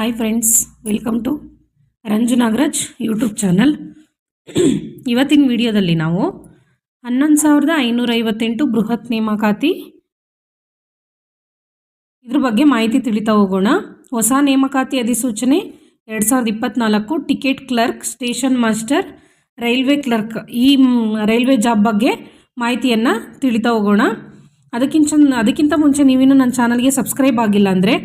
Hi friends welcome to Ranju Nagaraj YouTube channel ಇವತ್ತಿನ ವಿಡಿಯೋದಲ್ಲಿ ನಾವು ಹನ್ನೊಂದು ಸಾವಿರದ ಐನೂರ ಐವತ್ತೆಂಟು ಬೃಹತ್ ನೇಮಕಾತಿ ಇದ್ರ ಬಗ್ಗೆ ಮಾಹಿತಿ ತಿಳಿತಾ ಹೋಗೋಣ. ಹೊಸ ನೇಮಕಾತಿ ಅಧಿಸೂಚನೆ ಎರಡು ಸಾವಿರದ ಇಪ್ಪತ್ತ್ನಾಲ್ಕು ticket clerk, station master, railway clerk ಈ ರೈಲ್ವೆ ಜಾಬ್ ಬಗ್ಗೆ ಮಾಹಿತಿಯನ್ನು ತಿಳಿತಾ ಹೋಗೋಣ. ಅದಕ್ಕಿಂತ ಅದಕ್ಕಿಂತ ಮುಂಚೆ ನೀವಿನ್ನೂ ನನ್ನ ಚಾನಲ್ಗೆ ಸಬ್ಸ್ಕ್ರೈಬ್ ಆಗಿಲ್ಲ ಅಂದರೆ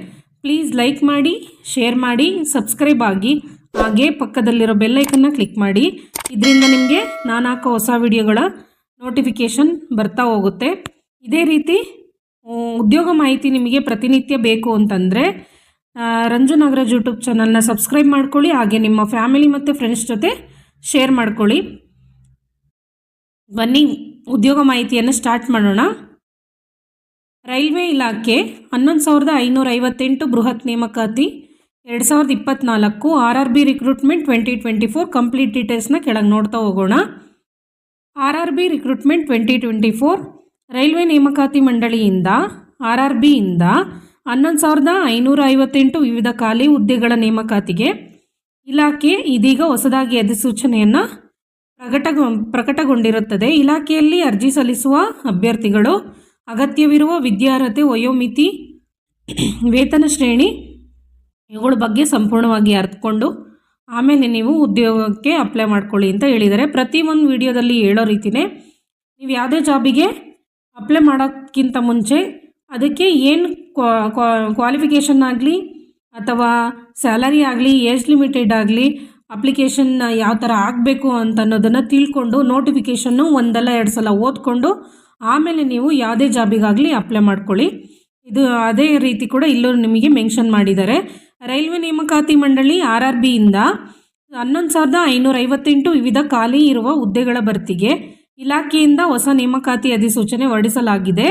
ಪ್ಲೀಸ್ ಲೈಕ್ ಮಾಡಿ ಶೇರ್ ಮಾಡಿ ಸಬ್ಸ್ಕ್ರೈಬ್ ಆಗಿ, ಹಾಗೆ ಪಕ್ಕದಲ್ಲಿರೋ ಬೆಲ್ಲೈಕನ್ನ ಕ್ಲಿಕ್ ಮಾಡಿ. ಇದರಿಂದ ನಿಮಗೆ ನಾನು ಹಾಕೋ ಹೊಸ ವಿಡಿಯೋಗಳ ನೋಟಿಫಿಕೇಷನ್ ಬರ್ತಾ ಹೋಗುತ್ತೆ. ಇದೇ ರೀತಿ ಉದ್ಯೋಗ ಮಾಹಿತಿ ನಿಮಗೆ ಪ್ರತಿನಿತ್ಯ ಬೇಕು ಅಂತಂದರೆ ರಂಜು ನಾಗರಾಜ್ ಯೂಟ್ಯೂಬ್ ಚಾನಲ್ನ ಸಬ್ಸ್ಕ್ರೈಬ್ ಮಾಡ್ಕೊಳ್ಳಿ, ಹಾಗೆ ನಿಮ್ಮ ಫ್ಯಾಮಿಲಿ ಮತ್ತು ಫ್ರೆಂಡ್ಸ್ ಜೊತೆ ಶೇರ್ ಮಾಡ್ಕೊಳ್ಳಿ. ಬನ್ನಿ, ಉದ್ಯೋಗ ಮಾಹಿತಿಯನ್ನು ಸ್ಟಾರ್ಟ್ ಮಾಡೋಣ. ರೈಲ್ವೆ ಇಲಾಖೆ ಹನ್ನೊಂದು ಸಾವಿರದ ಐನೂರ ಐವತ್ತೆಂಟು ಬೃಹತ್ ನೇಮಕಾತಿ, ಎರಡು ಸಾವಿರದ ಇಪ್ಪತ್ತ್ನಾಲ್ಕು R R B recruitment twenty twenty four complete ಡೀಟೇಲ್ಸ್ನ ಕೆಳಗೆ ನೋಡ್ತಾ ಹೋಗೋಣ. R R B recruitment twenty twenty four railway ನೇಮಕಾತಿ ಮಂಡಳಿಯಿಂದ ಆರ್ ಆರ್ ಬಿಯಿಂದ ಹನ್ನೊಂದು ಸಾವಿರದ ಐನೂರ ಐವತ್ತೆಂಟು ವಿವಿಧ ಖಾಲಿ ಹುದ್ದೆಗಳ ನೇಮಕಾತಿಗೆ ಇಲಾಖೆ ಇದೀಗ ಹೊಸದಾಗಿ ಅಧಿಸೂಚನೆಯನ್ನು ಪ್ರಕಟ ಪ್ರಕಟಗೊಂಡಿರುತ್ತದೆ. ಇಲಾಖೆಯಲ್ಲಿ ಅರ್ಜಿ ಸಲ್ಲಿಸುವ ಅಭ್ಯರ್ಥಿಗಳು ಅಗತ್ಯವಿರುವ ವಿದ್ಯಾರ್ಹತೆ, ವಯೋಮಿತಿ, ವೇತನ ಶ್ರೇಣಿ ಇವುಗಳ ಬಗ್ಗೆ ಸಂಪೂರ್ಣವಾಗಿ ಅರ್ಥಕೊಂಡು ಆಮೇಲೆ ನೀವು ಉದ್ಯೋಗಕ್ಕೆ ಅಪ್ಲೈ ಮಾಡ್ಕೊಳ್ಳಿ ಅಂತ ಹೇಳಿದ್ದಾರೆ. ಪ್ರತಿ ಒಂದು ವಿಡಿಯೋದಲ್ಲಿ ಹೇಳೋ ರೀತಿಯೇ ನೀವು ಯಾವುದೇ ಜಾಬಿಗೆ ಅಪ್ಲೈ ಮಾಡೋಕ್ಕಿಂತ ಮುಂಚೆ ಅದಕ್ಕೆ ಏನು ಕ್ವಾಲಿಫಿಕೇಷನ್ ಆಗಲಿ ಅಥವಾ ಸ್ಯಾಲರಿ ಆಗಲಿ ಏಜ್ ಲಿಮಿಟೆಡ್ ಆಗಲಿ ಅಪ್ಲಿಕೇಶನ್ ಯಾವ ಥರ ಆಗಬೇಕು ಅಂತ ಅನ್ನೋದನ್ನು ತಿಳ್ಕೊಂಡು ನೋಟಿಫಿಕೇಷನ್ನು ಒಂದಲ್ಲ ಎರಡು ಸಲ ಓದ್ಕೊಂಡು ಆಮೇಲೆ ನೀವು ಯಾವುದೇ ಜಾಬಿಗಾಗಲಿ ಅಪ್ಲೈ ಮಾಡ್ಕೊಳ್ಳಿ. ಇದು ಅದೇ ರೀತಿ ಕೂಡ ಇಲ್ಲೂ ನಿಮಗೆ ಮೆನ್ಷನ್ ಮಾಡಿದ್ದಾರೆ. ರೈಲ್ವೆ ನೇಮಕಾತಿ ಮಂಡಳಿ ಆರ್ ಆರ್ ಬಿಯಿಂದ ಹನ್ನೊಂದು ಸಾವಿರದ ಐನೂರ ಐವತ್ತೆಂಟು ವಿವಿಧ ಖಾಲಿ ಇರುವ ಹುದ್ದೆಗಳ ಭರ್ತಿಗೆ ಇಲಾಖೆಯಿಂದ ಹೊಸ ನೇಮಕಾತಿ ಅಧಿಸೂಚನೆ ಹೊರಡಿಸಲಾಗಿದೆ.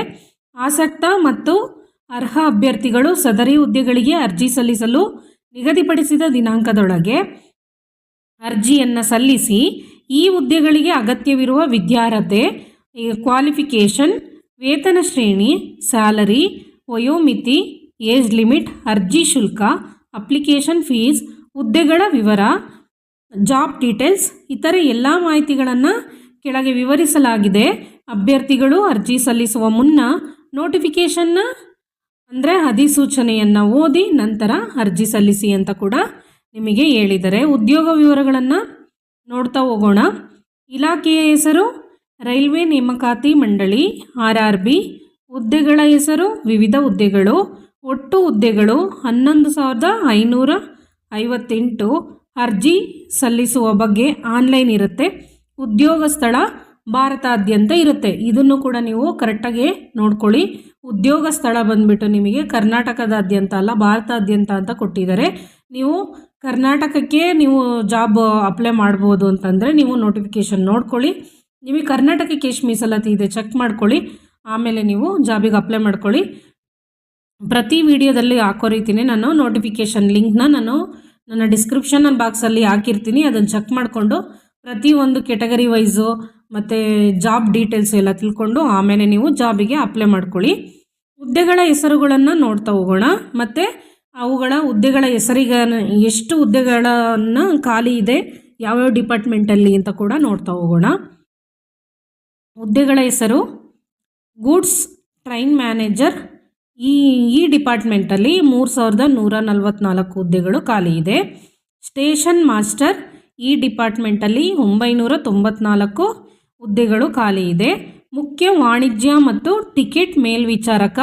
ಆಸಕ್ತ ಮತ್ತು ಅರ್ಹ ಅಭ್ಯರ್ಥಿಗಳು ಸದರಿ ಹುದ್ದೆಗಳಿಗೆ ಅರ್ಜಿ ಸಲ್ಲಿಸಲು ನಿಗದಿಪಡಿಸಿದ ದಿನಾಂಕದೊಳಗೆ ಅರ್ಜಿಯನ್ನು ಸಲ್ಲಿಸಿ ಈ ಹುದ್ದೆಗಳಿಗೆ ಅಗತ್ಯವಿರುವ ವಿದ್ಯಾರ್ಹತೆ ಈ ಕ್ವಾಲಿಫಿಕೇಷನ್ ವೇತನ ಶ್ರೇಣಿ ಸ್ಯಾಲರಿ ವಯೋಮಿತಿ ಏಜ್ ಲಿಮಿಟ್ ಅರ್ಜಿ ಶುಲ್ಕ ಅಪ್ಲಿಕೇಶನ್ ಫೀಸ್ ಹುದ್ದೆಗಳ ವಿವರ ಜಾಬ್ ಡೀಟೇಲ್ಸ್ ಇತರೆ ಎಲ್ಲ ಮಾಹಿತಿಗಳನ್ನು ಕೆಳಗೆ ವಿವರಿಸಲಾಗಿದೆ. ಅಭ್ಯರ್ಥಿಗಳು ಅರ್ಜಿ ಸಲ್ಲಿಸುವ ಮುನ್ನ ನೋಟಿಫಿಕೇಷನ್ನ ಅಂದರೆ ಅಧಿಸೂಚನೆಯನ್ನು ಓದಿ ನಂತರ ಅರ್ಜಿ ಸಲ್ಲಿಸಿ ಅಂತ ಕೂಡ ನಿಮಗೆ ಹೇಳಿದರೆ ಉದ್ಯೋಗ ವಿವರಗಳನ್ನು ನೋಡ್ತಾ ಹೋಗೋಣ. ಇಲಾಖೆಯ ಹೆಸರು ರೈಲ್ವೆ ನೇಮಕಾತಿ ಮಂಡಳಿ ಆರ್ ಆರ್ ಬಿ ಹುದ್ದೆಗಳ ಹೆಸರು, ವಿವಿಧ ಹುದ್ದೆಗಳು, ಒಟ್ಟು ಹುದ್ದೆಗಳು ಹನ್ನೊಂದು ಸಾವಿರದ ಐನೂರ ಐವತ್ತೆಂಟು. ಅರ್ಜಿ ಸಲ್ಲಿಸುವ ಬಗ್ಗೆ ಆನ್ಲೈನ್ ಇರುತ್ತೆ, ಉದ್ಯೋಗ ಸ್ಥಳ ಭಾರತಾದ್ಯಂತ ಇರುತ್ತೆ. ಇದನ್ನು ಕೂಡ ನೀವು ಕರೆಕ್ಟಾಗಿ ನೋಡ್ಕೊಳ್ಳಿ. ಉದ್ಯೋಗ ಸ್ಥಳ ಬಂದ್ಬಿಟ್ಟು ನಿಮಗೆ ಕರ್ನಾಟಕದಾದ್ಯಂತ ಅಲ್ಲ, ಭಾರತಾದ್ಯಂತ ಅಂತ ಕೊಟ್ಟಿದ್ದಾರೆ. ನೀವು ಕರ್ನಾಟಕಕ್ಕೆ ನೀವು ಜಾಬ್ ಅಪ್ಲೈ ಮಾಡ್ಬೋದು ಅಂತಂದರೆ ನೀವು ನೋಟಿಫಿಕೇಶನ್ ನೋಡ್ಕೊಳ್ಳಿ. ನಿಮಗೆ ಕರ್ನಾಟಕಕ್ಕೆ ಎಷ್ಟು ಮೀಸಲಾತಿ ಇದೆ ಚೆಕ್ ಮಾಡ್ಕೊಳ್ಳಿ. ಆಮೇಲೆ ನೀವು ಜಾಬಿಗೆ ಅಪ್ಲೈ ಮಾಡ್ಕೊಳ್ಳಿ. ಪ್ರತಿ ವಿಡಿಯೋದಲ್ಲಿ ಹಾಕೋ ರೀತಿಯೇ ನಾನು ನೋಟಿಫಿಕೇಷನ್ ಲಿಂಕ್ನ ನಾನು ನನ್ನ ಡಿಸ್ಕ್ರಿಪ್ಷನ್ ಬಾಕ್ಸಲ್ಲಿ ಹಾಕಿರ್ತೀನಿ. ಅದನ್ನು ಚೆಕ್ ಮಾಡಿಕೊಂಡು ಒಂದು ಕೆಟಗರಿ ವೈಸು ಮತ್ತು ಜಾಬ್ ಡೀಟೇಲ್ಸ್ ಎಲ್ಲ ತಿಳ್ಕೊಂಡು ಆಮೇಲೆ ನೀವು ಜಾಬಿಗೆ ಅಪ್ಲೈ ಮಾಡ್ಕೊಳ್ಳಿ. ಹುದ್ದೆಗಳ ಹೆಸರುಗಳನ್ನು ನೋಡ್ತಾ ಹೋಗೋಣ. ಮತ್ತು ಅವುಗಳ ಹುದ್ದೆಗಳ ಹೆಸರಿಗೆ ಎಷ್ಟು ಹುದ್ದೆಗಳನ್ನು ಖಾಲಿ ಇದೆ, ಯಾವ್ಯಾವ ಡಿಪಾರ್ಟ್ಮೆಂಟಲ್ಲಿ ಅಂತ ಕೂಡ ನೋಡ್ತಾ ಹೋಗೋಣ. ಹುದ್ದೆಗಳ ಹೆಸರು, ಗೂಡ್ಸ್ ಟ್ರೈನ್ ಮ್ಯಾನೇಜರ್. ಈ ಈ ಡಿಪಾರ್ಟ್ಮೆಂಟಲ್ಲಿ ಮೂರು ಸಾವಿರದ ನೂರ ನಲವತ್ತ್ನಾಲ್ಕು ಹುದ್ದೆಗಳು ಖಾಲಿ ಇದೆ. ಸ್ಟೇಷನ್ ಮಾಸ್ಟರ್, ಈ ಡಿಪಾರ್ಟ್ಮೆಂಟಲ್ಲಿ ಒಂಬೈನೂರ ತೊಂಬತ್ನಾಲ್ಕು ಹುದ್ದೆಗಳು ಖಾಲಿ ಇದೆ. ಮುಖ್ಯ ವಾಣಿಜ್ಯ ಮತ್ತು ಟಿಕೆಟ್ ಮೇಲ್ವಿಚಾರಕ,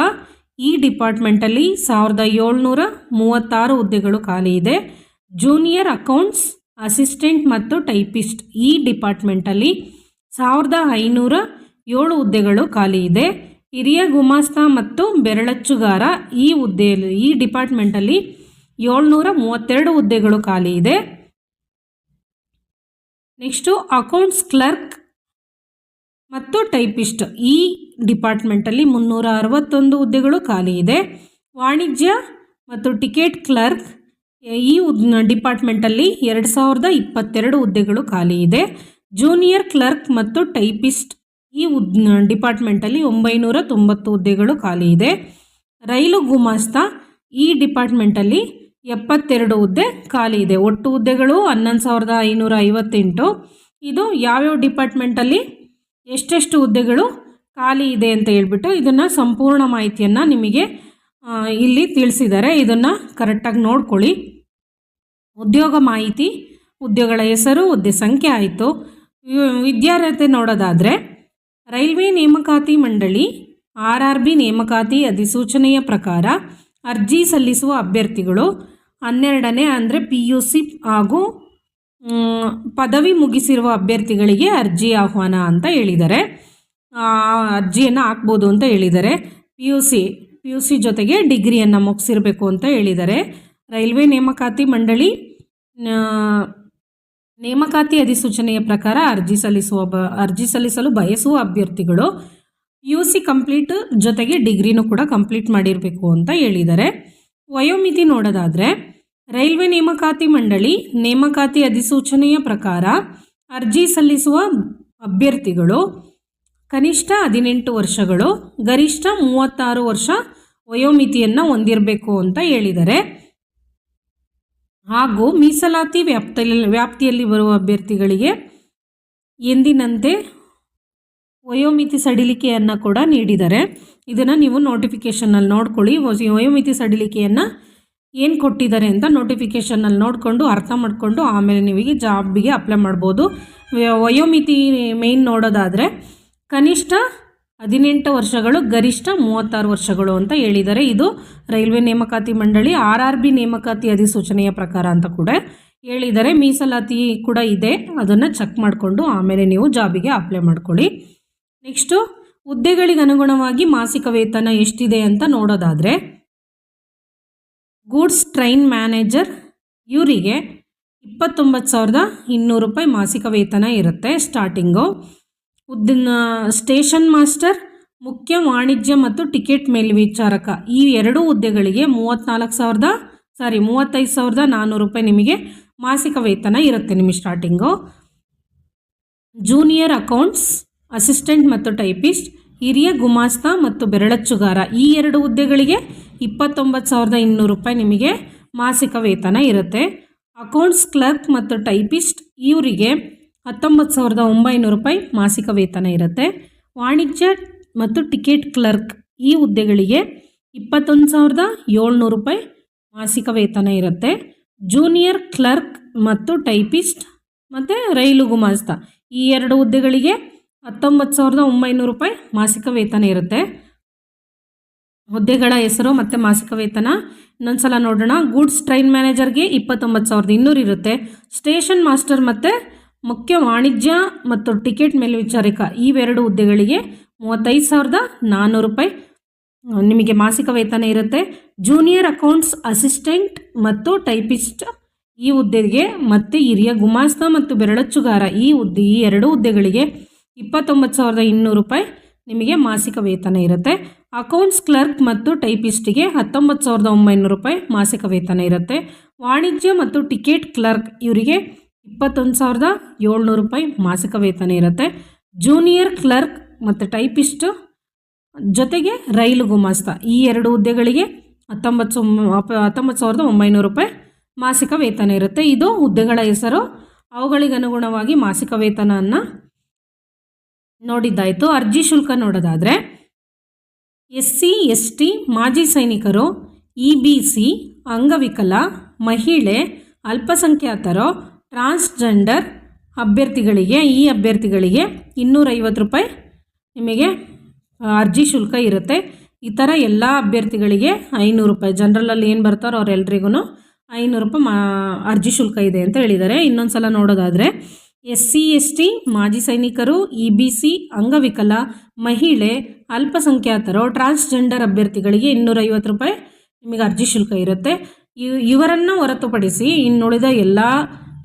ಈ ಡಿಪಾರ್ಟ್ಮೆಂಟಲ್ಲಿ ಸಾವಿರದ ಏಳ್ನೂರ ಮೂವತ್ತಾರು ಹುದ್ದೆಗಳು ಖಾಲಿ ಇದೆ. ಜೂನಿಯರ್ ಅಕೌಂಟ್ಸ್, ಅಸಿಸ್ಟೆಂಟ್ ಮತ್ತು ಟೈಪಿಸ್ಟ್, ಈ ಡಿಪಾರ್ಟ್ಮೆಂಟಲ್ಲಿ ಸಾವಿರದ ಐನೂರ ಏಳು ಹುದ್ದೆಗಳು ಖಾಲಿ ಇದೆ. ಹಿರಿಯ ಗುಮಾಸ್ತ ಮತ್ತು ಬೆರಳಚ್ಚುಗಾರ ಈ ಹುದ್ದೆಯಲ್ಲಿ, ಈ ಡಿಪಾರ್ಟ್ಮೆಂಟಲ್ಲಿ ಏಳ್ನೂರ ಮೂವತ್ತೆರಡು ಹುದ್ದೆಗಳು ಖಾಲಿ ಇದೆ. ನೆಕ್ಸ್ಟು ಅಕೌಂಟ್ಸ್ ಕ್ಲರ್ಕ್ ಮತ್ತು ಟೈಪಿಸ್ಟ್ ಈ ಡಿಪಾರ್ಟ್ಮೆಂಟಲ್ಲಿ ಮುನ್ನೂರ ಅರವತ್ತೊಂದು ಹುದ್ದೆಗಳು ಖಾಲಿ ಇದೆ. ವಾಣಿಜ್ಯ ಮತ್ತು ಟಿಕೆಟ್ ಕ್ಲರ್ಕ್ ಈ ಡಿಪಾರ್ಟ್ಮೆಂಟಲ್ಲಿ ಎರಡು ಸಾವಿರದ ಇಪ್ಪತ್ತೆರಡು ಹುದ್ದೆಗಳು ಖಾಲಿ ಇದೆ. ಜೂನಿಯರ್ ಕ್ಲರ್ಕ್ ಮತ್ತು ಟೈಪಿಸ್ಟ್ ಈ ಉದ್ ಡಿಪಾರ್ಟ್ಮೆಂಟಲ್ಲಿ ಒಂಬೈನೂರ ತೊಂಬತ್ತು ಹುದ್ದೆಗಳು ಖಾಲಿ ಇದೆ. ರೈಲು ಗುಮಾಸ್ತ ಈ ಡಿಪಾರ್ಟ್ಮೆಂಟಲ್ಲಿ ಎಪ್ಪತ್ತೆರಡು ಹುದ್ದೆ ಖಾಲಿ ಇದೆ. ಒಟ್ಟು ಹುದ್ದೆಗಳು ಹನ್ನೊಂದು ಸಾವಿರದ ಐನೂರ ಐವತ್ತೆಂಟು. ಇದು ಯಾವ್ಯಾವ ಡಿಪಾರ್ಟ್ಮೆಂಟಲ್ಲಿ ಎಷ್ಟೆಷ್ಟು ಹುದ್ದೆಗಳು ಖಾಲಿ ಇದೆ ಅಂತ ಹೇಳ್ಬಿಟ್ಟು ಇದನ್ನು ಸಂಪೂರ್ಣ ಮಾಹಿತಿಯನ್ನು ನಿಮಗೆ ಇಲ್ಲಿ ತಿಳಿಸಿದ್ದಾರೆ. ಇದನ್ನು ಕರೆಕ್ಟಾಗಿ ನೋಡ್ಕೊಳ್ಳಿ. ಉದ್ಯೋಗ ಮಾಹಿತಿ, ಉದ್ಯೋಗಗಳ ಹೆಸರು, ಹುದ್ದೆ ಸಂಖ್ಯೆ ಆಯಿತು. ವಿದ್ಯಾರ್ಹತೆ ನೋಡೋದಾದರೆ, ರೈಲ್ವೆ ನೇಮಕಾತಿ ಮಂಡಳಿ ಆರ್ ಆರ್ ಬಿ ನೇಮಕಾತಿ ಅಧಿಸೂಚನೆಯ ಪ್ರಕಾರ ಅರ್ಜಿ ಸಲ್ಲಿಸುವ ಅಭ್ಯರ್ಥಿಗಳು ಹನ್ನೆರಡನೇ ಅಂದರೆ ಪಿ ಯು ಸಿ ಹಾಗೂ ಪದವಿ ಮುಗಿಸಿರುವ ಅಭ್ಯರ್ಥಿಗಳಿಗೆ ಅರ್ಜಿ ಆಹ್ವಾನ ಅಂತ ಹೇಳಿದ್ದಾರೆ ಅರ್ಜಿಯನ್ನು ಹಾಕ್ಬೋದು ಅಂತ ಹೇಳಿದ್ದಾರೆ P U C P U C ಜೊತೆಗೆ ಡಿಗ್ರಿಯನ್ನು ಮುಗಿಸಿರಬೇಕು ಅಂತ ಹೇಳಿದ್ದಾರೆ ರೈಲ್ವೆ ನೇಮಕಾತಿ ಮಂಡಳಿ ನೇಮಕಾತಿ ಅಧಿಸೂಚನೆಯ ಪ್ರಕಾರ ಅರ್ಜಿ ಸಲ್ಲಿಸುವ ಅರ್ಜಿ ಸಲ್ಲಿಸಲು ಬಯಸುವ ಅಭ್ಯರ್ಥಿಗಳು ಯು ಸಿ ಕಂಪ್ಲೀಟ್ ಜೊತೆಗೆ ಡಿಗ್ರಿನೂ ಕೂಡ ಕಂಪ್ಲೀಟ್ ಮಾಡಿರಬೇಕು ಅಂತ ಹೇಳಿದ್ದಾರೆ. ವಯೋಮಿತಿ ನೋಡೋದಾದರೆ, ರೈಲ್ವೆ ನೇಮಕಾತಿ ಮಂಡಳಿ ನೇಮಕಾತಿ ಅಧಿಸೂಚನೆಯ ಪ್ರಕಾರ ಅರ್ಜಿ ಸಲ್ಲಿಸುವ ಅಭ್ಯರ್ಥಿಗಳು ಕನಿಷ್ಠ ಹದಿನೆಂಟು ವರ್ಷಗಳು, ಗರಿಷ್ಠ ಮೂವತ್ತಾರು ವರ್ಷ ವಯೋಮಿತಿಯನ್ನು ಹೊಂದಿರಬೇಕು ಅಂತ ಹೇಳಿದ್ದಾರೆ. ಹಾಗೂ ಮೀಸಲಾತಿ ವ್ಯಾಪ್ತಿಯಲ್ಲಿ ವ್ಯಾಪ್ತಿಯಲ್ಲಿ ಬರುವ ಅಭ್ಯರ್ಥಿಗಳಿಗೆ ಎಂದಿನಂತೆ ವಯೋಮಿತಿ ಸಡಿಲಿಕೆಯನ್ನು ಕೂಡ ನೀಡಿದ್ದಾರೆ ಇದನ್ನು ನೀವು ನೋಟಿಫಿಕೇಷನಲ್ಲಿ ನೋಡ್ಕೊಳ್ಳಿ. ವಯೋಮಿತಿ ಸಡಿಲಿಕೆಯನ್ನು ಏನು ಕೊಟ್ಟಿದ್ದಾರೆ ಅಂತ ನೋಟಿಫಿಕೇಷನಲ್ಲಿ ನೋಡಿಕೊಂಡು, ಅರ್ಥ ಮಾಡಿಕೊಂಡು, ಆಮೇಲೆ ನೀವಿಗೆ ಜಾಬಿಗೆ ಅಪ್ಲೈ ಮಾಡ್ಬೋದು. ವಯೋಮಿತಿ ಮೇಯ್ನ್ ನೋಡೋದಾದರೆ ಕನಿಷ್ಠ ಹದಿನೆಂಟು ವರ್ಷಗಳು, ಗರಿಷ್ಠ ಮೂವತ್ತಾರು ವರ್ಷಗಳು ಅಂತ ಹೇಳಿದ್ದಾರೆ ಇದು ರೈಲ್ವೆ ನೇಮಕಾತಿ ಮಂಡಳಿ ಆರ್ ಆರ್ ಬಿ ನೇಮಕಾತಿ ಅಧಿಸೂಚನೆಯ ಪ್ರಕಾರ ಅಂತ ಕೂಡ ಹೇಳಿದ್ದಾರೆ ಮೀಸಲಾತಿ ಕೂಡ ಇದೆ. ಅದನ್ನು ಚೆಕ್ ಮಾಡಿಕೊಂಡು ಆಮೇಲೆ ನೀವು ಜಾಬಿಗೆ ಅಪ್ಲೈ ಮಾಡ್ಕೊಳ್ಳಿ. ನೆಕ್ಸ್ಟು, ಹುದ್ದೆಗಳಿಗೆ ಅನುಗುಣವಾಗಿ ಮಾಸಿಕ ವೇತನ ಎಷ್ಟಿದೆ ಅಂತ ನೋಡೋದಾದರೆ, ಗೂಡ್ಸ್ ಟ್ರೈನ್ ಮ್ಯಾನೇಜರ್ ಇವರಿಗೆ ಇಪ್ಪತ್ತೊಂಬತ್ತು ಸಾವಿರದ ಇನ್ನೂರು ರೂಪಾಯಿ ಮಾಸಿಕ ವೇತನ ಇರುತ್ತೆ ಸ್ಟಾರ್ಟಿಂಗು. ಉದ್ದಿನ ಸ್ಟೇಷನ್ ಮಾಸ್ಟರ್, ಮುಖ್ಯ ವಾಣಿಜ್ಯ ಮತ್ತು ಟಿಕೆಟ್ ಮೇಲ್ವಿಚಾರಕ. ಈ ಎರಡೂ ಹುದ್ದೆಗಳಿಗೆ ಮೂವತ್ತ್ನಾಲ್ಕು ಸಾವಿರದ, ಸಾರಿ, ಮೂವತ್ತೈದು ಸಾವಿರದ ನಾನ್ನೂರು ರೂಪಾಯಿ ನಿಮಗೆ ಮಾಸಿಕ ವೇತನ ಇರುತ್ತೆ ನಿಮಗೆ ಸ್ಟಾರ್ಟಿಂಗು. ಜೂನಿಯರ್ ಅಕೌಂಟ್ಸ್, ಅಸಿಸ್ಟೆಂಟ್ ಮತ್ತು ಟೈಪಿಸ್ಟ್, ಹಿರಿಯ ಗುಮಾಸ್ತ ಮತ್ತು ಬೆರಳಚ್ಚುಗಾರ. ಈ ಎರಡು ಹುದ್ದೆಗಳಿಗೆ ಇಪ್ಪತ್ತೊಂಬತ್ತು ಸಾವಿರದ ಇನ್ನೂರು ರೂಪಾಯಿ ನಿಮಗೆ ಮಾಸಿಕ ವೇತನ ಇರುತ್ತೆ. ಅಕೌಂಟ್ಸ್ ಕ್ಲರ್ಕ್ ಮತ್ತು ಟೈಪಿಸ್ಟ್, ಇವರಿಗೆ ಹತ್ತೊಂಬತ್ತು ಸಾವಿರದ ಒಂಬೈನೂರು ರೂಪಾಯಿ ಮಾಸಿಕ ವೇತನ ಇರುತ್ತೆ. ವಾಣಿಜ್ಯ ಮತ್ತು ಟಿಕೆಟ್ ಕ್ಲರ್ಕ್ ಈ ಹುದ್ದೆಗಳಿಗೆ ಇಪ್ಪತ್ತೊಂದು ಸಾವಿರದ ಏಳ್ನೂರು ರೂಪಾಯಿ ಮಾಸಿಕ ವೇತನ ಇರುತ್ತೆ. ಜೂನಿಯರ್ ಕ್ಲರ್ಕ್ ಮತ್ತು ಟೈಪಿಸ್ಟ್ ಮತ್ತು ರೈಲು ಗುಮಾಸ್ತ ಈ ಎರಡು ಹುದ್ದೆಗಳಿಗೆ ಹತ್ತೊಂಬತ್ತು ಸಾವಿರದ ಒಂಬೈನೂರು ರೂಪಾಯಿ ಮಾಸಿಕ ವೇತನ ಇರುತ್ತೆ. ಹುದ್ದೆಗಳ ಹೆಸರು ಮತ್ತು ಮಾಸಿಕ ವೇತನ. ಇನ್ನೊಂದು ಸಲ ನೋಡೋಣ. ಗೂಡ್ಸ್ ಟ್ರೈನ್ ಮ್ಯಾನೇಜರ್ಗೆ ಇಪ್ಪತ್ತೊಂಬತ್ತು ಸಾವಿರದ ಇನ್ನೂರು ಇರುತ್ತೆ. ಸ್ಟೇಷನ್ ಮಾಸ್ಟರ್ ಮತ್ತು ಮುಖ್ಯ ವಾಣಿಜ್ಯ ಮತ್ತು ಟಿಕೆಟ್ ಮೇಲ್ವಿಚಾರಕ ಇವೆರಡು ಹುದ್ದೆಗಳಿಗೆ ಮೂವತ್ತೈದು ಸಾವಿರದ ನಾನ್ನೂರು ರೂಪಾಯಿ ನಿಮಗೆ ಮಾಸಿಕ ವೇತನ ಇರುತ್ತೆ. ಜೂನಿಯರ್ ಅಕೌಂಟ್ಸ್ ಅಸಿಸ್ಟೆಂಟ್ ಮತ್ತು ಟೈಪಿಸ್ಟ್ ಈ ಹುದ್ದೆಗೆ ಮತ್ತು ಹಿರಿಯ ಗುಮಾಸ್ತ ಮತ್ತು ಬೆರಳಚ್ಚುಗಾರ ಈ ಹುದ್ದೆ, ಈ ಎರಡು ಹುದ್ದೆಗಳಿಗೆ ಇಪ್ಪತ್ತೊಂಬತ್ತು ಸಾವಿರದ ಇನ್ನೂರು ರೂಪಾಯಿ ನಿಮಗೆ ಮಾಸಿಕ ವೇತನ ಇರುತ್ತೆ. ಅಕೌಂಟ್ಸ್ ಕ್ಲರ್ಕ್ ಮತ್ತು ಟೈಪಿಸ್ಟಿಗೆ ಹತ್ತೊಂಬತ್ತು ಸಾವಿರದ ಒಂಬೈನೂರು ರೂಪಾಯಿ ಮಾಸಿಕ ವೇತನ ಇರುತ್ತೆ. ವಾಣಿಜ್ಯ ಮತ್ತು ಟಿಕೆಟ್ ಕ್ಲರ್ಕ್ ಇವರಿಗೆ ಇಪ್ಪತ್ತೊಂದು ಸಾವಿರದ ಏಳ್ನೂರು ರೂಪಾಯಿ ಮಾಸಿಕ ವೇತನ ಇರುತ್ತೆ. ಜೂನಿಯರ್ ಕ್ಲರ್ಕ್ ಮತ್ತು ಟೈಪಿಸ್ಟು ಜೊತೆಗೆ ರೈಲು ಗುಮಾಸ್ತ. ಈ ಎರಡು ಹುದ್ದೆಗಳಿಗೆ ಹತ್ತೊಂಬತ್ತು ಹತ್ತೊಂಬತ್ತು ಸಾವಿರದ ಒಂಬೈನೂರು ರೂಪಾಯಿ ಮಾಸಿಕ ವೇತನ ಇರುತ್ತೆ. ಇದು ಹುದ್ದೆಗಳ ಹೆಸರು. ಅವುಗಳಿಗೆ ಅನುಗುಣವಾಗಿ ಮಾಸಿಕ ವೇತನವನ್ನು ನೋಡಿದ್ದಾಯಿತು. ಅರ್ಜಿ ಶುಲ್ಕ ನೋಡೋದಾದರೆ ಎಸ್ ಸಿ ಎಸ್ ಟಿ ಮಾಜಿ ಸೈನಿಕರು, ಇ ಬಿ ಸಿ, ಅಂಗವಿಕಲ, ಮಹಿಳೆ, ಅಲ್ಪಸಂಖ್ಯಾತರು ಟ್ರಾನ್ಸ್ಜೆಂಡರ್ ಅಭ್ಯರ್ಥಿಗಳಿಗೆ, ಈ ಅಭ್ಯರ್ಥಿಗಳಿಗೆ ಇನ್ನೂರೈವತ್ತು ರೂಪಾಯಿ ನಿಮಗೆ ಅರ್ಜಿ ಶುಲ್ಕ ಇರುತ್ತೆ. ಈ ಥರ ಎಲ್ಲ ಅಭ್ಯರ್ಥಿಗಳಿಗೆ ಐನೂರು ರೂಪಾಯಿ. ಜನರಲಲ್ಲಿ ಏನು ಬರ್ತಾರೋ ಅವರೆಲ್ರಿಗೂ ಐನೂರು ರೂಪಾಯಿ ಮಾ, ಅರ್ಜಿ ಶುಲ್ಕ ಇದೆ ಅಂತ ಹೇಳಿದ್ದಾರೆ. ಇನ್ನೊಂದು ಸಲ ನೋಡೋದಾದರೆ ಎಸ್ ಸಿ ಎಸ್ ಟಿ ಮಾಜಿ ಸೈನಿಕರು, ಇ ಬಿ ಸಿ, ಅಂಗವಿಕಲ, ಮಹಿಳೆ, ಅಲ್ಪಸಂಖ್ಯಾತರು, ಟ್ರಾನ್ಸ್ಜೆಂಡರ್ ಅಭ್ಯರ್ಥಿಗಳಿಗೆ ಇನ್ನೂರೈವತ್ತು ರೂಪಾಯಿ ನಿಮಗೆ ಅರ್ಜಿ ಶುಲ್ಕ ಇರುತ್ತೆ. ಇವ್ ಇವರನ್ನು ಹೊರತುಪಡಿಸಿ ಇನ್ನುಳಿದ ಎಲ್ಲ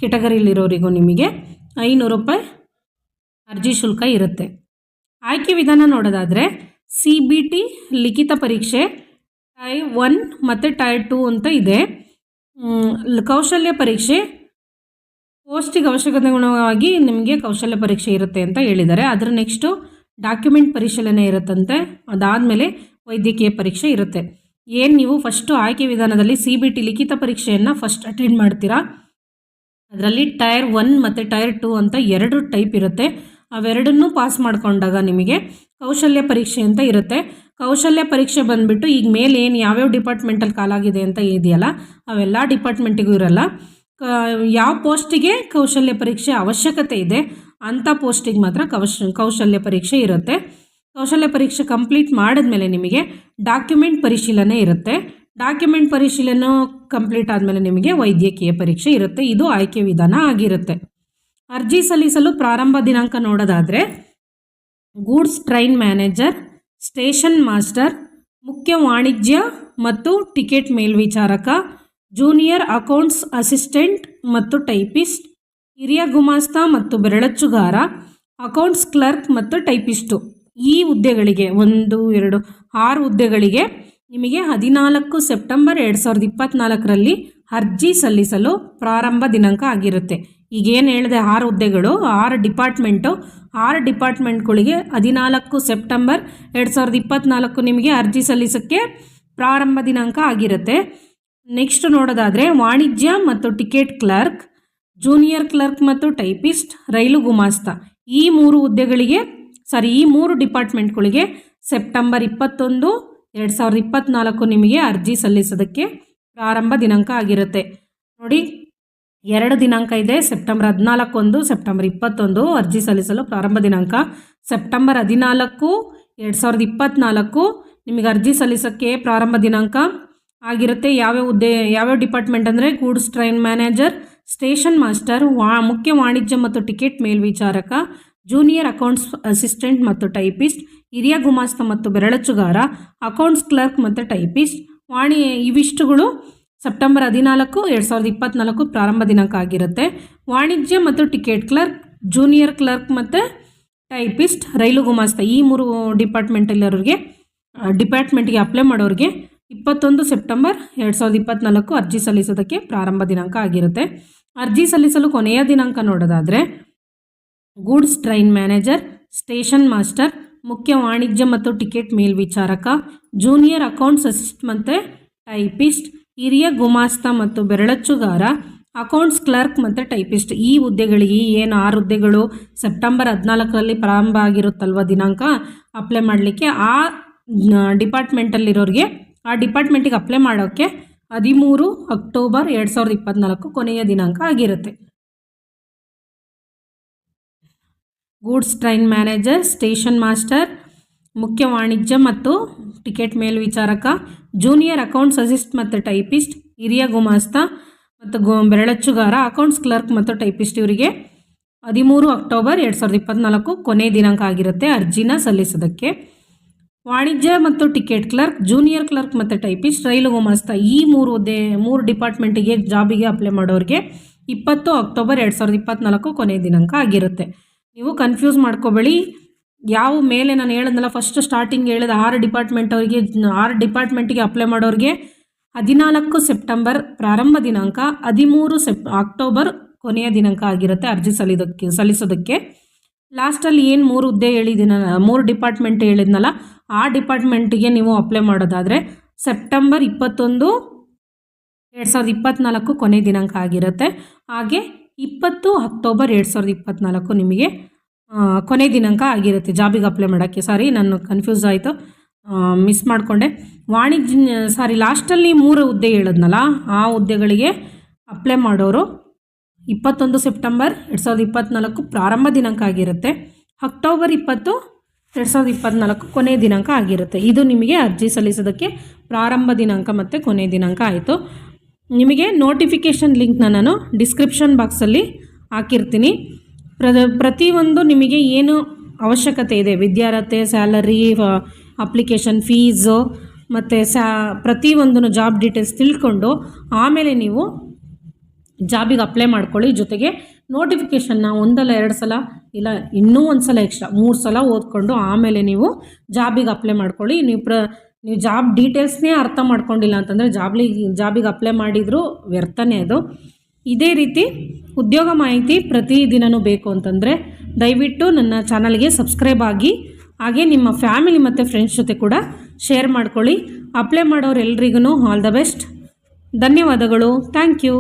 ಕೆಟಗರಿಲಿರೋರಿಗೂ ನಿಮಗೆ ಐನೂರು ರೂಪಾಯಿ ಅರ್ಜಿ ಶುಲ್ಕ ಇರುತ್ತೆ. ಆಯ್ಕೆ ವಿಧಾನ ನೋಡೋದಾದರೆ ಸಿ ಬಿ ಟಿ ಲಿಖಿತ ಪರೀಕ್ಷೆ ಟೈ ಒನ್ ಮತ್ತು ಟೈ ಟೂ ಅಂತ ಇದೆ. ಕೌಶಲ್ಯ ಪರೀಕ್ಷೆ ಪೋಸ್ಟಿಗೆ ಅವಶ್ಯಕತೆಗುಣವಾಗಿ ನಿಮಗೆ ಕೌಶಲ್ಯ ಪರೀಕ್ಷೆ ಇರುತ್ತೆ ಅಂತ ಹೇಳಿದ್ದಾರೆ. ಅದರ ನೆಕ್ಸ್ಟು ಡಾಕ್ಯುಮೆಂಟ್ ಪರಿಶೀಲನೆ ಇರುತ್ತಂತೆ. ಅದಾದಮೇಲೆ ವೈದ್ಯಕೀಯ ಪರೀಕ್ಷೆ ಇರುತ್ತೆ. ಏನು ನೀವು ಫಸ್ಟು ಆಯ್ಕೆ ವಿಧಾನದಲ್ಲಿ ಸಿ ಬಿ ಟಿ ಲಿಖಿತ ಪರೀಕ್ಷೆಯನ್ನು ಫಸ್ಟ್ ಅಟೆಂಡ್ ಮಾಡ್ತೀರಾ? ಅದರಲ್ಲಿ ಟೈರ್ ಒನ್ ಮತ್ತು ಟೈರ್ ಟು ಅಂತ ಎರಡು ಟೈಪ್ ಇರುತ್ತೆ. ಅವೆರಡನ್ನೂ ಪಾಸ್ ಮಾಡಿಕೊಂಡಾಗ ನಿಮಗೆ ಕೌಶಲ್ಯ ಪರೀಕ್ಷೆ ಅಂತ ಇರುತ್ತೆ. ಕೌಶಲ್ಯ ಪರೀಕ್ಷೆ ಬಂದುಬಿಟ್ಟು ಈಗ ಮೇಲೆ ಏನು ಯಾವ್ಯಾವ ಡಿಪಾರ್ಟ್ಮೆಂಟಲ್ಲಿ ಕಾಲಾಗಿದೆ ಅಂತ ಇದೆಯಲ್ಲ, ಅವೆಲ್ಲ ಡಿಪಾರ್ಟ್ಮೆಂಟಿಗೂ ಇರಲ್ಲ. ಯಾವ ಪೋಸ್ಟಿಗೆ ಕೌಶಲ್ಯ ಪರೀಕ್ಷೆ ಅವಶ್ಯಕತೆ ಇದೆ ಅಂಥ ಪೋಸ್ಟಿಗೆ ಮಾತ್ರ ಕೌಶ ಕೌಶಲ್ಯ ಪರೀಕ್ಷೆ ಇರುತ್ತೆ. ಕೌಶಲ್ಯ ಪರೀಕ್ಷೆ ಕಂಪ್ಲೀಟ್ ಮಾಡಿದ್ಮೇಲೆ ನಿಮಗೆ ಡಾಕ್ಯುಮೆಂಟ್ ಪರಿಶೀಲನೆ ಇರುತ್ತೆ. ಡಾಕ್ಯುಮೆಂಟ್ ಪರಿಶೀಲನೆ ಕಂಪ್ಲೀಟ್ ಆದಮೇಲೆ ನಿಮಗೆ ವೈದ್ಯಕೀಯ ಪರೀಕ್ಷೆ ಇರುತ್ತೆ. ಇದು ಆಯ್ಕೆ ವಿಧಾನ ಆಗಿರುತ್ತೆ. ಅರ್ಜಿ ಸಲ್ಲಿಸಲು ಪ್ರಾರಂಭ ದಿನಾಂಕ ನೋಡೋದಾದರೆ, goods train manager, station master, ಮುಖ್ಯ ವಾಣಿಜ್ಯ ಮತ್ತು ಟಿಕೆಟ್ ಮೇಲ್ವಿಚಾರಕ, ಜೂನಿಯರ್ ಅಕೌಂಟ್ಸ್ ಅಸಿಸ್ಟೆಂಟ್ ಮತ್ತು ಟೈಪಿಸ್ಟ್, ಹಿರಿಯ ಗುಮಾಸ್ತ ಮತ್ತು ಬೆರಳಚ್ಚುಗಾರ, ಅಕೌಂಟ್ಸ್ ಕ್ಲರ್ಕ್ ಮತ್ತು ಟೈಪಿಸ್ಟು. ಈ ಹುದ್ದೆಗಳಿಗೆ, ಒಂದು, ಎರಡು, ಆರು ಹುದ್ದೆಗಳಿಗೆ ನಿಮಗೆ ಹದಿನಾಲ್ಕು ಸೆಪ್ಟೆಂಬರ್ ಎರಡು ಸಾವಿರದ ಇಪ್ಪತ್ನಾಲ್ಕರಲ್ಲಿ ಅರ್ಜಿ ಸಲ್ಲಿಸಲು ಪ್ರಾರಂಭ ದಿನಾಂಕ ಆಗಿರುತ್ತೆ. ಈಗೇನು ಹೇಳಿದೆ ಆರು ಹುದ್ದೆಗಳು, ಆರು ಡಿಪಾರ್ಟ್ಮೆಂಟು. ಆರು ಡಿಪಾರ್ಟ್ಮೆಂಟ್ಗಳಿಗೆ ಹದಿನಾಲ್ಕು ಸೆಪ್ಟೆಂಬರ್ ಎರಡು ಸಾವಿರದ ಇಪ್ಪತ್ತ್ನಾಲ್ಕು ನಿಮಗೆ ಅರ್ಜಿ ಸಲ್ಲಿಸೋಕ್ಕೆ ಪ್ರಾರಂಭ ದಿನಾಂಕ ಆಗಿರುತ್ತೆ. ನೆಕ್ಸ್ಟ್ ನೋಡೋದಾದರೆ ವಾಣಿಜ್ಯ ಮತ್ತು ಟಿಕೆಟ್ ಕ್ಲರ್ಕ್, ಜೂನಿಯರ್ ಕ್ಲರ್ಕ್ ಮತ್ತು ಟೈಪಿಸ್ಟ್, ರೈಲು ಗುಮಾಸ್ತ. ಈ ಮೂರು ಹುದ್ದೆಗಳಿಗೆ, ಸಾರಿ, ಈ ಮೂರು ಡಿಪಾರ್ಟ್ಮೆಂಟ್ಗಳಿಗೆ ಸೆಪ್ಟೆಂಬರ್ ಇಪ್ಪತ್ತೊಂದು ಎರಡು ಸಾವಿರದ ಇಪ್ಪತ್ತ್ನಾಲ್ಕು ನಿಮಗೆ ಅರ್ಜಿ ಸಲ್ಲಿಸೋದಕ್ಕೆ ಪ್ರಾರಂಭ ದಿನಾಂಕ ಆಗಿರುತ್ತೆ. ನೋಡಿ, ಎರಡು ದಿನಾಂಕ ಇದೆ. ಸೆಪ್ಟೆಂಬರ್ ಹದಿನಾಲ್ಕೊಂದು ಸೆಪ್ಟೆಂಬರ್ ಇಪ್ಪತ್ತೊಂದು ಅರ್ಜಿ ಸಲ್ಲಿಸಲು ಪ್ರಾರಂಭ ದಿನಾಂಕ. ಸೆಪ್ಟೆಂಬರ್ ಹದಿನಾಲ್ಕು, ಎರಡು ಸಾವಿರದ ಇಪ್ಪತ್ತ್ನಾಲ್ಕು ನಿಮಗೆ ಅರ್ಜಿ ಸಲ್ಲಿಸೋಕ್ಕೆ ಪ್ರಾರಂಭ ದಿನಾಂಕ ಆಗಿರುತ್ತೆ. ಯಾವ್ಯಾವ ಹುದ್ದೆ ಯಾವ್ಯಾವ ಡಿಪಾರ್ಟ್ಮೆಂಟ್ ಅಂದರೆ goods, train manager, station master, ವಾ, ಮುಖ್ಯ ವಾಣಿಜ್ಯ ಮತ್ತು ಟಿಕೆಟ್ ಮೇಲ್ವಿಚಾರಕ, ಜೂನಿಯರ್ ಅಕೌಂಟ್ಸ್ ಅಸಿಸ್ಟೆಂಟ್ ಮತ್ತು ಟೈಪಿಸ್ಟ್ ಹಿರಿಯ ಗುಮಾಸ್ತ ಮತ್ತು ಬೆರಳಚ್ಚುಗಾರ, ಅಕೌಂಟ್ಸ್ ಕ್ಲರ್ಕ್ ಮತ್ತು ಟೈಪಿಸ್ಟ್. ವಾಣಿ, ಇವಿಷ್ಟುಗಳು ಸೆಪ್ಟೆಂಬರ್ ಹದಿನಾಲ್ಕು, ಎರಡು ಸಾವಿರದ ಇಪ್ಪತ್ತ್ನಾಲ್ಕು ಪ್ರಾರಂಭ ದಿನಾಂಕ ಆಗಿರುತ್ತೆ. ವಾಣಿಜ್ಯ ಮತ್ತು ಟಿಕೆಟ್ ಕ್ಲರ್ಕ್, ಜೂನಿಯರ್ ಕ್ಲರ್ಕ್ ಮತ್ತು ಟೈಪಿಸ್ಟ್, ರೈಲು ಗುಮಾಸ್ತ. ಈ ಮೂರು ಡಿಪಾರ್ಟ್ಮೆಂಟಲ್ಲಿರೋರಿಗೆ ಡಿಪಾರ್ಟ್ಮೆಂಟ್ಗೆ ಅಪ್ಲೈ ಮಾಡೋರಿಗೆ ಇಪ್ಪತ್ತೊಂದು ಸೆಪ್ಟೆಂಬರ್ ಎರಡು ಸಾವಿರದ ಇಪ್ಪತ್ತ್ನಾಲ್ಕು ಅರ್ಜಿ ಸಲ್ಲಿಸೋದಕ್ಕೆ ಪ್ರಾರಂಭ ದಿನಾಂಕ ಆಗಿರುತ್ತೆ. ಅರ್ಜಿ ಸಲ್ಲಿಸಲು ಕೊನೆಯ ದಿನಾಂಕ ನೋಡೋದಾದರೆ, goods train manager, station master ಮುಖ್ಯ ವಾಣಿಜ್ಯ ಮತ್ತು ಟಿಕೆಟ್ ಮೇಲ್ವಿಚಾರಕ, ಜೂನಿಯರ್ ಅಕೌಂಟ್ಸ್ ಅಸಿಸ್ಟ್ ಮತ್ತು ಟೈಪಿಸ್ಟ್, ಹಿರಿಯ ಗುಮಾಸ್ತ ಮತ್ತು ಬೆರಳಚ್ಚುಗಾರ, ಅಕೌಂಟ್ಸ್ ಕ್ಲರ್ಕ್ ಮತ್ತು ಟೈಪಿಸ್ಟ್. ಈ ಹುದ್ದೆಗಳಿಗೆ ಏನು ಆರು ಹುದ್ದೆಗಳು? ಸೆಪ್ಟೆಂಬರ್ ಹದಿನಾಲ್ಕರಲ್ಲಿ ಪ್ರಾರಂಭ ಆಗಿರುತ್ತಲ್ವ ದಿನಾಂಕ? ಅಪ್ಲೈ ಮಾಡಲಿಕ್ಕೆ ಆ ಡಿಪಾರ್ಟ್ಮೆಂಟಲ್ಲಿರೋರಿಗೆ, ಆ ಡಿಪಾರ್ಟ್ಮೆಂಟಿಗೆ ಅಪ್ಲೈ ಮಾಡೋಕ್ಕೆ ಹದಿಮೂರು ಅಕ್ಟೋಬರ್ ಎರಡು ಸಾವಿರದ ಇಪ್ಪತ್ತ್ನಾಲ್ಕು ಕೊನೆಯ ದಿನಾಂಕ ಆಗಿರುತ್ತೆ. Goods train manager, station master, ಮುಖ್ಯ ವಾಣಿಜ್ಯ ಮತ್ತು ಟಿಕೆಟ್ ಮೇಲ್ವಿಚಾರಕ ಜೂನಿಯರ್ ಅಕೌಂಟ್ಸ್ ಅಸಿಸ್ಟ್ ಮತ್ತು ಟೈಪಿಸ್ಟ್, ಹಿರಿಯ ಗುಮಾಸ್ತ ಮತ್ತು ಗೋ, ಬೆರಳಚ್ಚುಗಾರ, ಅಕೌಂಟ್ಸ್ ಕ್ಲರ್ಕ್ ಮತ್ತು ಟೈಪಿಸ್ಟ್ ಇವರಿಗೆ ಹದಿಮೂರು ಅಕ್ಟೋಬರ್ ಎರಡು ಸಾವಿರದ ಇಪ್ಪತ್ತ್ನಾಲ್ಕು ಕೊನೆ ದಿನಾಂಕ ಆಗಿರುತ್ತೆ ಅರ್ಜಿನ ಸಲ್ಲಿಸೋದಕ್ಕೆ. ವಾಣಿಜ್ಯ ಮತ್ತು ಟಿಕೆಟ್ ಕ್ಲರ್ಕ್, ಜೂನಿಯರ್ ಕ್ಲರ್ಕ್ ಮತ್ತು ಟೈಪಿಸ್ಟ್, ರೈಲು ಗುಮಾಸ್ತ ಈ ಮೂರು ದೇ, ಮೂರು ಡಿಪಾರ್ಟ್ಮೆಂಟಿಗೆ ಜಾಬಿಗೆ ಅಪ್ಲೈ ಮಾಡೋರಿಗೆ ಇಪ್ಪತ್ತು ಅಕ್ಟೋಬರ್ ಎರಡು ಸಾವಿರದ ಇಪ್ಪತ್ತ್ನಾಲ್ಕು ಕೊನೆಯ ದಿನಾಂಕ ಆಗಿರುತ್ತೆ. ನೀವು ಕನ್ಫ್ಯೂಸ್ ಮಾಡ್ಕೋಬೇಡಿ. ಯಾವ ಮೇಲೆ ನಾನು ಹೇಳಿದ್ನಲ್ಲ ಫಸ್ಟ್ ಸ್ಟಾರ್ಟಿಂಗ್ ಹೇಳಿದ ಆರು ಡಿಪಾರ್ಟ್ಮೆಂಟ್ ಅವರಿಗೆ ಆರು ಡಿಪಾರ್ಟ್ಮೆಂಟಿಗೆ ಅಪ್ಲೈ ಮಾಡೋರಿಗೆ ಹದಿನಾಲ್ಕು ಸೆಪ್ಟೆಂಬರ್ ಪ್ರಾರಂಭ ದಿನಾಂಕ, ಹದಿಮೂರು ಸೆಪ್ ಅಕ್ಟೋಬರ್ ಕೊನೆಯ ದಿನಾಂಕ ಆಗಿರುತ್ತೆ ಅರ್ಜಿ ಸಲ್ಲಿದಕ್ಕೆ, ಸಲ್ಲಿಸೋದಕ್ಕೆ. ಲಾಸ್ಟಲ್ಲಿ ಏನು ಮೂರು ಹುದ್ದೆ ಹೇಳಿದ್ದೀನ ಮೂರು ಡಿಪಾರ್ಟ್ಮೆಂಟ್ ಹೇಳಿದ್ನಲ್ಲ, ಆ ಡಿಪಾರ್ಟ್ಮೆಂಟಿಗೆ ನೀವು ಅಪ್ಲೈ ಮಾಡೋದಾದರೆ ಸೆಪ್ಟೆಂಬರ್ ಇಪ್ಪತ್ತೊಂದು, ಎರಡು ಸಾವಿರದ ಇಪ್ಪತ್ತ್ನಾಲ್ಕು ಕೊನೆ ದಿನಾಂಕ ಆಗಿರುತ್ತೆ. ಹಾಗೆ ಇಪ್ಪತ್ತು ಅಕ್ಟೋಬರ್ ಎರಡು ಸಾವಿರದ ಇಪ್ಪತ್ತ್ನಾಲ್ಕು ನಿಮಗೆ ಕೊನೆ ದಿನಾಂಕ ಆಗಿರುತ್ತೆ. ಜಾಬಿಗೆ ಅಪ್ಲೈ ಮಾಡೋಕ್ಕೆ. ಸಾರಿ ನಾನು ಕನ್ಫ್ಯೂಸ್ ಆಯಿತು. ಮಿಸ್ ಮಾಡಿಕೊಂಡೆ. ವಾಣಿಜ್ಯ ಸಾರಿ ಲಾಸ್ಟಲ್ಲಿ ಮೂರು ಹುದ್ದೆ ಹೇಳಿದ್ನಲ್ಲ, ಆ ಹುದ್ದೆಗಳಿಗೆ ಅಪ್ಲೈ ಮಾಡೋರು ಇಪ್ಪತ್ತೊಂದು ಸೆಪ್ಟೆಂಬರ್ ಎರಡು ಸಾವಿರದ ಇಪ್ಪತ್ತ್ನಾಲ್ಕು ಪ್ರಾರಂಭ ದಿನಾಂಕ ಆಗಿರುತ್ತೆ. ಅಕ್ಟೋಬರ್ ಇಪ್ಪತ್ತು ಎರಡು ಸಾವಿರದ ಇಪ್ಪತ್ತ್ನಾಲ್ಕು ಕೊನೆಯ ದಿನಾಂಕ ಆಗಿರುತ್ತೆ. ಇದು ನಿಮಗೆ ಅರ್ಜಿ ಸಲ್ಲಿಸೋದಕ್ಕೆ ಪ್ರಾರಂಭ ದಿನಾಂಕ ಮತ್ತು ಕೊನೆಯ ದಿನಾಂಕ ಆಯಿತು. ನಿಮಗೆ ನೋಟಿಫಿಕೇಷನ್ ಲಿಂಕ್ನ ನಾನು ಡಿಸ್ಕ್ರಿಪ್ಷನ್ ಬಾಕ್ಸಲ್ಲಿ ಹಾಕಿರ್ತೀನಿ. ಪ್ರ, ಪ್ರತಿಯೊಂದು ನಿಮಗೆ ಏನು ಅವಶ್ಯಕತೆ ಇದೆ, ವಿದ್ಯಾರ್ಹತೆ ಸ್ಯಾಲರಿ ಅಪ್ಲಿಕೇಶನ್ ಫೀಸು ಮತ್ತು ಸ್ಯಾ ಪ್ರತಿಯೊಂದನ್ನು ಜಾಬ್ ಡೀಟೇಲ್ಸ್ ತಿಳ್ಕೊಂಡು ಆಮೇಲೆ ನೀವು ಜಾಬಿಗೆ ಅಪ್ಲೈ ಮಾಡ್ಕೊಳ್ಳಿ. ಜೊತೆಗೆ ನೋಟಿಫಿಕೇಷನ್ನ ಒಂದಲ್ಲ ಎರಡು ಸಲ ಇಲ್ಲ, ಇನ್ನೂ ಒಂದು ಸಲ ಎಕ್ಸ್ಟ್ರಾ ಮೂರು ಸಲ ಓದ್ಕೊಂಡು ಆಮೇಲೆ ನೀವು ಜಾಬಿಗೆ ಅಪ್ಲೈ ಮಾಡ್ಕೊಳ್ಳಿ. ನೀವು ಪ್ರ ನೀವು ಜಾಬ್ ಡೀಟೇಲ್ಸ್ನೇ ಅರ್ಥ ಮಾಡ್ಕೊಂಡಿಲ್ಲ ಅಂತಂದರೆ ಜಾಬ್ಲಿ ಜಾಬಿಗೆ ಅಪ್ಲೈ ಮಾಡಿದರೂ ವ್ಯರ್ಥನೇ ಅದು. ಇದೇ ರೀತಿ ಉದ್ಯೋಗ ಮಾಹಿತಿ ಪ್ರತಿದಿನವೂ ಬೇಕು ಅಂತಂದರೆ ದಯವಿಟ್ಟು ನನ್ನ ಚಾನಲ್ಗೆ ಸಬ್ಸ್ಕ್ರೈಬ್ ಆಗಿ, ಹಾಗೆ ನಿಮ್ಮ ಫ್ಯಾಮಿಲಿ ಮತ್ತು ಫ್ರೆಂಡ್ಸ್ ಜೊತೆ ಕೂಡ ಶೇರ್ ಮಾಡ್ಕೊಳ್ಳಿ. ಅಪ್ಲೈ ಮಾಡೋರೆಲ್ಲರಿಗೂ ಆಲ್ ದ ಬೆಸ್ಟ್ ಧನ್ಯವಾದಗಳು. Thank you